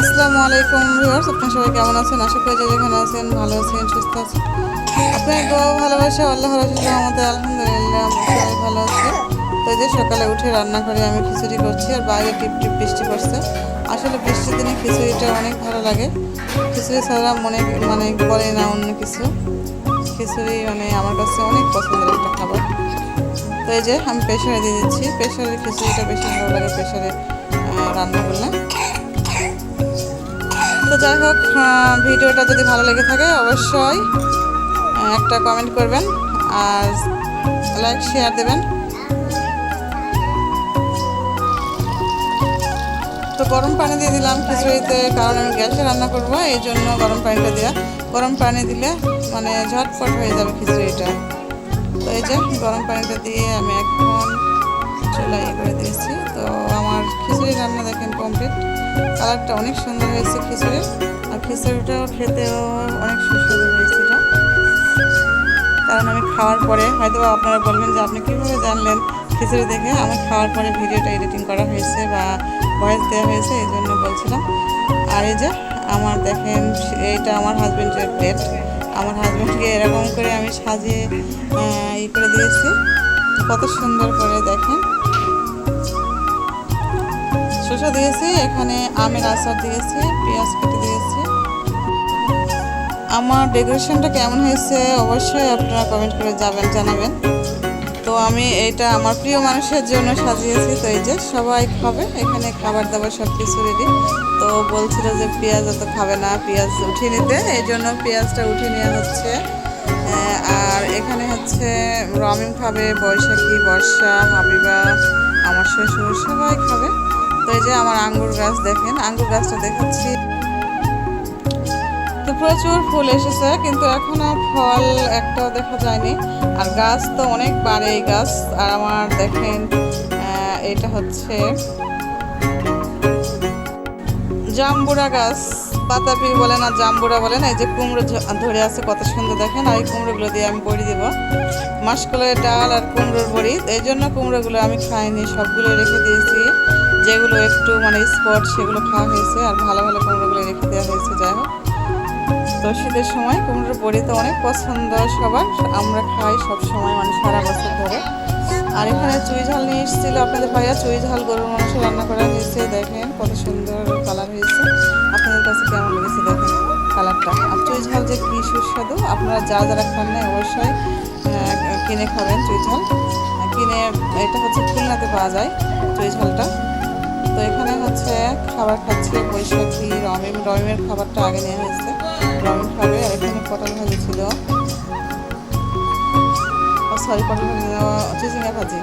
আসসালামু আলাইকুম ভিউয়ার্স, আপনার সবাই কেমন আছেন? আশা করি যে যেখানে আছেন ভালো আছেন, সুস্থ আছেন। আপনার দোয়া, ভালোবাসা আল্লাহ রসুল আমাদের আলহামদুলিল্লাহ সবাই ভালো আছি। তো যে সকালে উঠে রান্না করে আমি খিচুড়ি করছি আর বাইরে টিপ টিপ বৃষ্টি পড়ছে। আসলে বৃষ্টির দিনে খিচুড়িটা অনেক ভালো লাগে। খিচুড়ি ছাড়া মনে মানে বলে না অন্য কিছু। খিচুড়ি মানে আমার কাছে অনেক পছন্দের একটা খাবার। তো এই যে আমি প্রেশারে দিয়ে দিচ্ছি। প্রেশারের খিচুড়িটা বেশি ভালো লাগে, প্রেশারে রান্না করলে। যাই হোক ভিডিওটা যদি ভালো লেগে থাকে, অবশ্যই একটা কমেন্ট করবেন আর লাইক শেয়ার দেবেন। তো গরম পানি দিয়ে দিলাম খিচুড়িতে, কারণ আমি গ্যাসে রান্না করব, এই জন্য গরম পানিটা দেওয়া গরম পানি দিলে মানে ঝটপট হয়ে যাবে খিচুড়িটা। তো এই যে, গরম পানিটা দিয়ে আমি এখন চুলা ইয়ে করে দিয়েছি। তো আমার খিচুড়ি রান্না দেখেন কমপ্লিট কালারটা অনেক সুন্দর হয়েছে খিচুড়ির। আর খিচুড়িটাও খেতেও অনেক সুস্বাদু হয়েছিল কারণ আমি খাওয়ার পরে হয়তো আপনারা বলবেন যে আপনি কীভাবে জানলেন খিচুড়ি দেখে? আমি খাওয়ার পরে ভিডিওটা এডিটিং করা হয়েছে বা ভয়েস দেওয়া হয়েছে, এই জন্য বলছিলাম। আর এই যে আমার দেখেন, এইটা আমার হাজব্যান্ডের প্লেট আমার হাজব্যান্ডকে এরকম করে আমি সাজিয়ে ই করে দিয়েছি। কত সুন্দর করে দেখেন। শসা দিয়েছি, এখানে আমের আচার দিয়েছি, পেঁয়াজ কেটে দিয়েছি। আমার ডেকোরেশনটা কেমন হয়েছে অবশ্যই আপনারা কমেন্ট করে যাবেন জানাবেন। তো আমি এটা আমার প্রিয় মানুষের জন্য সাজিয়েছি, তো এই যে সবাই খাবে, এখানে খাবার দাবার সব কিছু রেডি তো বলছিল যে পেঁয়াজ অত খাবে না, পেঁয়াজ উঠিয়ে নিতে, এই জন্য পেঁয়াজটা উঠিয়ে নেওয়া হচ্ছে। আর এখানে হচ্ছে রমিন খাবে, বৈশাখী, বর্ষা, হাবিবা, আমার শ্বশুর, সবাই খাবে। তো এই যে আমার আঙ্গুর গাছ দেখেন, আঙ্গুর গাছটা দেখাচ্ছি। তো প্রচুর ফুল এসেছে, কিন্তু এখনও ফল একটাও দেখা যায়নি। আর গাছ তো অনেক বাড়ে এই গাছ। আর আমার দেখেন এটা হচ্ছে জাম্বুরা গাছ। বাতাবি বলেন আর জাম্বুরা বলেন এই যে কুমড়ো ধরে আছে, কত সুন্দর দেখেন। আর এই কুমড়োগুলো দিয়ে আমি বড়ি দেবো। মাসকলের ডাল আর কুমড়োর বড়ি। এই জন্য কুমড়োগুলো আমি খাইনি, সবগুলো রেখে দিয়েছি। যেগুলো একটু মানে স্পট সেগুলো খাওয়া হয়েছে আর ভালো ভালো কুমড়োগুলো রেখে দেওয়া হয়েছে, যাই হোক। তো শীতের সময় কুমড়োর বড়ি তো অনেক পছন্দ সবার, আমরা খাই সব সময় মানে সারা বছর ধরে। আর এখানে চুই ঝাল নিয়ে এসেছিল আপনাদের ভাইয়া, চুই ঝাল গরুর মাংস রান্না করা হয়েছে, দেখেন কত সুন্দর কালার হয়েছে। আপনাদের কাছে কেমন লেগেছে দেখেন কালারটা আর চুই ঝাল যে কী সুস্বাদু, আপনারা যারা যারা খান না অবশ্যই কিনে খাবেন চুই ঝাল। কিনে, এটা হচ্ছে খুলনাতে পাওয়া যায় চুই ঝালটা। খাবার খাচ্ছে বৈশাখী রমিম রমিমের খাবারটা আগে নেওয়া হয়েছে রমিম খাবে আর এখানে পটল ভাজি ছিল। সরি, পটল ভাজি চিচিঙ্গা ভাজি।